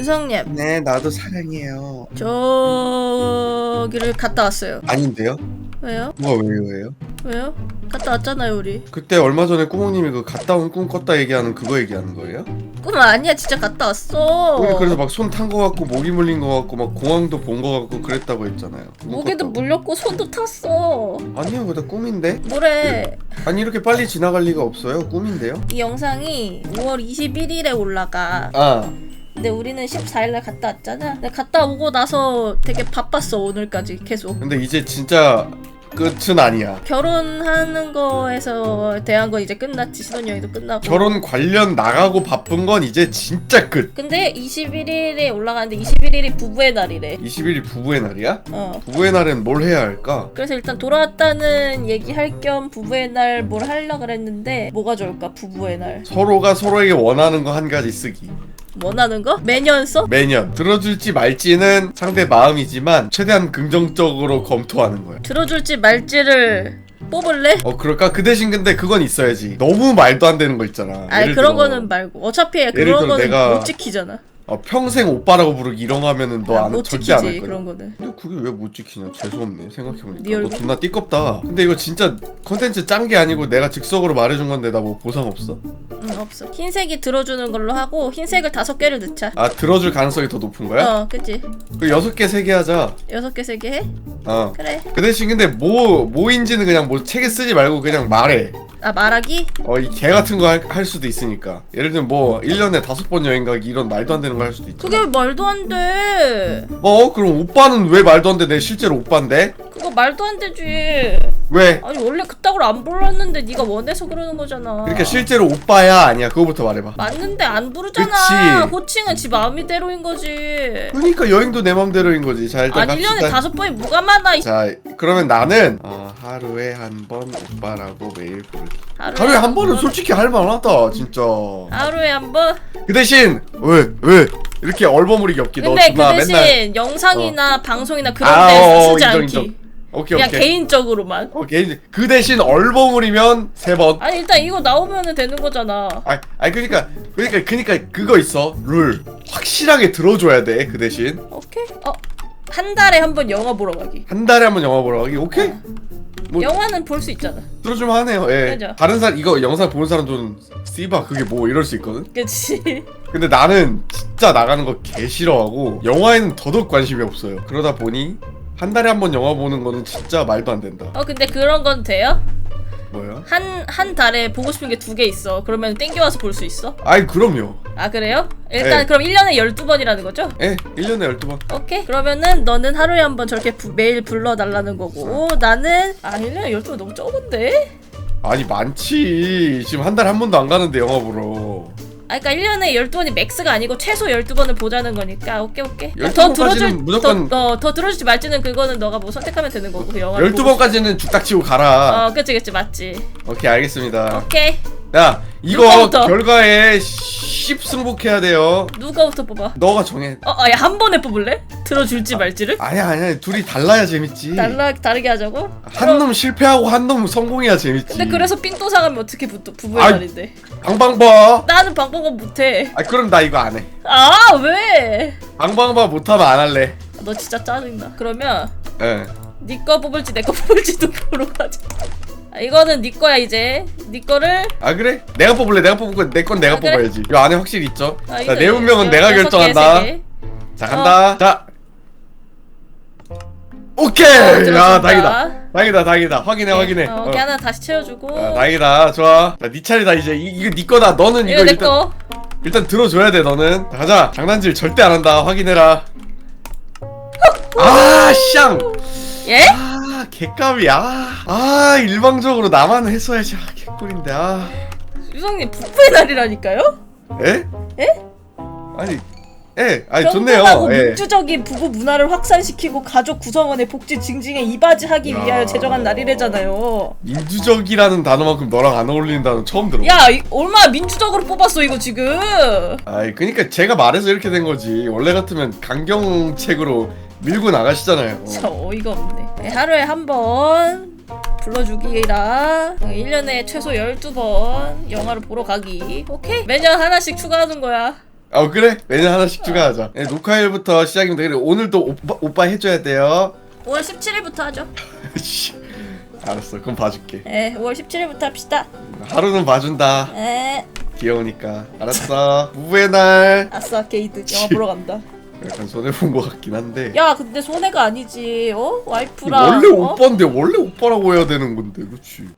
유성님 네, 나도 사랑해요. 저기를 갔다 왔어요 아닌데요? 왜요? 뭐가 왜요, 왜요? 왜요? 갔다 왔잖아요 우리 그때 얼마 전에 꾸몽님이 그 갔다 온 꿈 꿨다 얘기하는 그거 얘기하는 거예요? 꿈 아니야 진짜 갔다 왔어 우리 그래서 막 손 탄 거 같고 목이 물린 거 같고 막 공항도 본 거 같고 그랬다고 했잖아요. 꿈 목에도 꿨다고. 물렸고 손도 탔어 아니요, 그다 꿈인데. 뭐래 아니 이렇게 빨리 지나갈 리가 없어요. 꿈인데요. 이 영상이 5월 21일에 올라가 아, 근데 우리는 14일날 갔다 왔잖아 근데 갔다 오고 나서 되게 바빴어 오늘까지 계속 근데 이제 진짜 끝은 아니야. 결혼하는 거에서 대한 건 이제 끝났지 신혼여행도 끝나고 결혼 관련 나가고 바쁜 건 이제 진짜 끝. 근데 21일에 올라가는데 21일이 부부의 날이래 20일이 부부의 날이야? 어 부부의 날엔 뭘 해야 할까? 그래서 일단 돌아왔다는 얘기할 겸 부부의 날 뭘 하려 그랬는데 뭐가 좋을까 부부의 날 서로가 서로에게 원하는 거 한 가지 쓰기. 원하는 거? 매년 써? 매년 들어줄지 말지는 상대 마음이지만 최대한 긍정적으로 검토하는 거야. 들어줄지 말지를 뽑을래? 어 그럴까? 그 대신 근데 그건 있어야지. 너무 말도 안 되는 거 있잖아. 아니 예를 그런 들어, 거는 말고 어차피 그런 들어 거는 내가- 못 지키잖아 어, 평생 오빠라고 부르기 이런 거 하면은 너 아, 안, 못 절대 안할 지키지 거야. 그런 거는 근데 그게 왜 못 지키냐? 재수 없네. 생각해보니까. 네 너 얼굴? 존나 띠껍다. 근데 이거 진짜 컨텐츠 짠 게 아니고 내가 즉석으로 말해준 건데 나 뭐 보상 없어? 응 없어 흰색이 들어주는 걸로 하고 흰색을 다섯 개를 넣자 아 들어줄 가능성이 더 높은 거야? 어 그치 그 여섯 개 세 개 하자. 여섯 개 세 개 해? 어. 그래 그 대신 근데 뭐 뭐인지는 그냥 뭐 책에 쓰지 말고 그냥 말해. 아 말하기? 어 이 개 같은 거 할 수도 있으니까. 예를 들면 뭐 1년에 다섯 번 여행 가기 이런 말도 안 되는 거 할 수도 있잖아. 그게 왜 말도 안 돼 어 그럼 오빠는 왜 말도 안 돼? 내 실제로 오빠인데? 그거 말도 안 되지 왜? 아니 원래 그따구로 안 불렀는데 네가 원해서 그러는 거잖아 그러니까 실제로 오빠야 아니야? 그거부터 말해봐. 맞는데 안 부르잖아 그치. 호칭은 지 마음이대로인 거지 그러니까 여행도 내 맘대로인 거지. 자 일단 아니 1년에 갑시다. 다섯 번이 뭐가 많아 이 자 그러면 나는 어, 하루에 한 번 오빠라고 매일 부르기. 하루에, 한 번은 번. 솔직히 할 만하다 진짜. 하루에 한 번 그 대신 왜 왜 이렇게 얼버무리기 없기 너 근데 그 존나 대신 맨날 영상이나 방송이나 그런 아, 데 어, 쓰지 인정, 않기 인정. 오케이 그냥 오케이. 개인적으로만. 어, 개인 그 대신 얼버무리면 세 번. 아니 일단 이거 나오면은 되는 거잖아. 아, 아니 그러니까 그러니까 그러니까 그거 있어. 룰. 확실하게 들어줘야 돼 그 대신. 오케이. 어 한 달에 한 번 영화 보러 가기. 한 달에 한 번 영화 보러 가기? 오케이. 뭐- 영화는 볼 수 있잖아. 들어주면 하네요. 예. 그죠. 다른 사람 이거 영상 보는 사람들은 씨바 그게 뭐 이럴 수 있거든? 그치. 근데 나는 진짜 나가는 거 개 싫어하고 영화에는 더더욱 관심이 없어요. 그러다 보니 한 달에 한 번 영화 보는 거는 진짜 말도 안 된다 어 근데 그런 건 돼요? 뭐야 한한 달에 보고 싶은 게 두 개 있어 그러면 땡겨와서 볼 수 있어? 아이 그럼요 아 그래요? 일단 네. 그럼 1년에 12번이라는 거죠? 예 1년에 12번 오케이 그러면은 너는 하루에 한 번 저렇게 부- 매일 불러달라는 거고 나는 아 1년에 12번 너무 적은데? 아니 많지 지금 한 달에 한 번도 안 가는데 영화 보러 아 그니까 1년에 12번이 맥스가 아니고 최소 12번을 보자는 거니까 오케이 오케이. 더 12번까지는 들어줄 무조건- 더, 더, 더 들어줄지 말지는 그거는 너가 뭐 선택하면 되는 거고 그 보고 12번까지는 죽딱 치고 가라. 어 그치 그치. 맞지. 오케이 알겠습니다. 오케이 야 이거 누가부터? 결과에 10 승복해야 돼요 누가부터 뽑아 너가 정해 어야한 번에 뽑을래? 들어줄지 말지를? 아니야 아니야 둘이 달라야 재밌지 달라 다르게 하자고? 한놈 실패하고 한 놈 성공해야 재밌지 근데 그래서 삥또 사가면 어떻게 부, 부부의 아이. 날인데 방방봐 나는 방법은 못해 아 그럼 나 이거 안해 아 왜? 방방봐 못하면 안 할래 너 진짜 짜증나 그러면 예 네 거 뽑을지 내 거 뽑을지도 보러 가자 아, 이거는 네 거야 이제. 네 거를. 아 그래? 내가 뽑을래. 내가 뽑을 내건 내가 아, 그래? 뽑아야지. 이 안에 확실히 있죠? 아, 자 이거 내 운명은 여- 내가 여섯 개, 결정한다. 세 개. 자 간다. 자. 오케이! 어, 야 들어준다. 다행이다. 다행이다 다행이다. 확인해 확인해. 어, 어. 오케이 하나 다시 채워주고. 아, 다행이다. 좋아. 자 네 차례다 이제. 이, 이거 네 거다. 너는 이거, 이거 내 일단 거. 일단 들어줘야 돼 너는. 자, 가자. 장난질 절대 안 한다. 확인해라. 아샹! 예? 아 개값이 아아 일방적으로 나만 했어야지 아 개꿀인데 아 유성님 부부의 날이라니까요? 에? 에? 아니 에 아니 좋네요 예. 민주적인 부부 문화를 확산시키고 가족 구성원의 복지 증진에 이바지하기 야. 위하여 제정한 날이래잖아요. 민주적이라는 단어만큼 너랑 안 어울리는 단어 처음 들어 야, 이, 얼마나 민주적으로 뽑았어 이거 지금. 아이 그니까 제가 말해서 이렇게 된 거지 원래 같으면 강경책으로 밀고 나가시잖아요. 참 어이가 없네. 네, 하루에 한 번 불러주기라. 1년에 최소 12번 영화를 보러 가기. 오케이? 매년 하나씩 추가하는 거야. 아 그래? 매년 하나씩 추가하자. 네, 녹화일부터 시작입니다 그래 오늘도 오빠, 오빠 해줘야 돼요. 5월 17일부터 하죠. 씨, 알았어. 그럼 봐줄게. 네, 5월 17일부터 합시다. 하루는 봐준다. 네, 귀여우니까. 알았어. 부부의 날. 아싸 게이드 영화 보러 간다. 약간 손해본 것 같긴 한데 야, 근데 손해가 아니지. 어? 와이프랑 원래 어? 오빠인데 원래 오빠라고 해야 되는 건데 그렇지